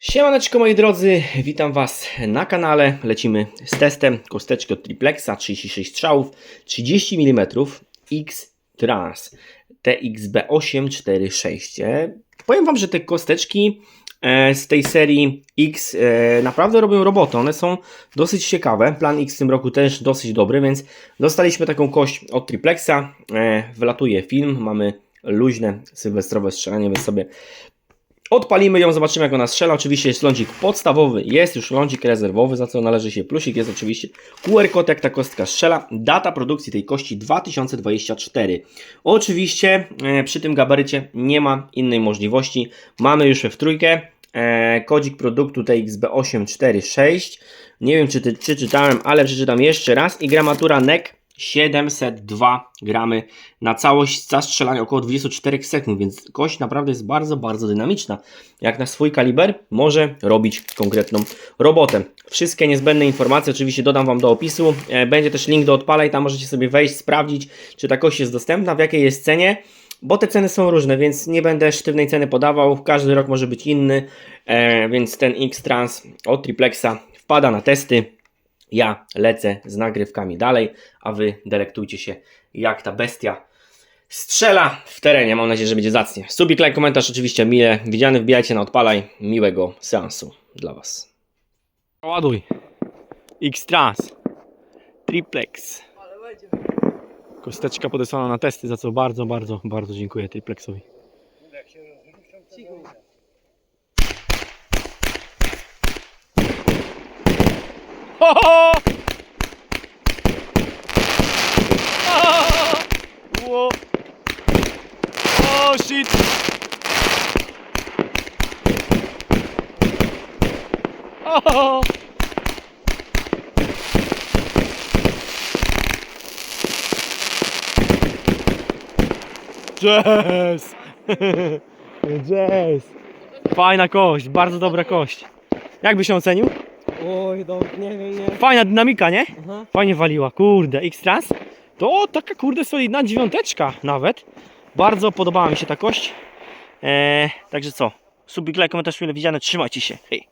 Siemaneczko moi drodzy, witam Was na kanale. Lecimy z testem kosteczki od Triplexa, 36 strzałów, 30 mm X-Trans TXB846. E, Powiem Wam, że te kosteczki e, z tej serii X e, naprawdę robią robotę. One są dosyć ciekawe. Plan X w tym roku też dosyć dobry, więc dostaliśmy taką kość od Triplexa. Wlatuje film, mamy luźne sylwestrowe strzelanie, więc sobie Odpalimy ją, zobaczymy jak ona strzela. Oczywiście jest lądzik podstawowy, jest już lądzik rezerwowy, za co należy się plusik. Jest oczywiście QR kod jak ta kostka strzela. Data produkcji tej kości 2024. Oczywiście e, przy tym gabarycie nie ma innej możliwości. Mamy już w trójkę e, kodzik produktu TXB846. Nie wiem czy, ty, czy czytałem, ale przeczytam jeszcze raz. I gramatura NEC 702 gramy na całość zastrzelania około 24 sekund, więc kość naprawdę jest bardzo, bardzo dynamiczna. Jak na swój kaliber może robić konkretną robotę. Wszystkie niezbędne informacje oczywiście dodam Wam do opisu. E, Będzie też link do odpalaj, tam możecie sobie wejść, sprawdzić, czy ta kość jest dostępna, w jakiej jest cenie. Bo te ceny są różne, więc nie będę sztywnej ceny podawał. Każdy rok może być inny, e, więc ten X-Trans od Triplexa wpada na testy. Ja lecę z nagrywkami dalej, a wy delektujcie się, jak ta bestia strzela w terenie. Mam nadzieję, że będzie zacnie. Subik, like, komentarz oczywiście mile widziany. Wbijajcie na odpalaj. Miłego seansu dla was. Ładuj. X-Trans. Triplex. Kosteczka podesłana na testy, za co bardzo, bardzo, bardzo dziękuję Triplexowi. Ho, ho! Whoa. Oh shit! Jazz! Jazz! Fajna kość, bardzo dobra kość. Jak byś ją ocenił? Oj, do, nie wiem, nie. Fajna dynamika, nie? Aha. Fajnie waliła, kurde, X-Trans to taka kurde solidna dziewiąteczka nawet. Bardzo podobała mi się ta kość. Eee, także co, subik, like, komentarz, mile widziane, trzymajcie się, hej.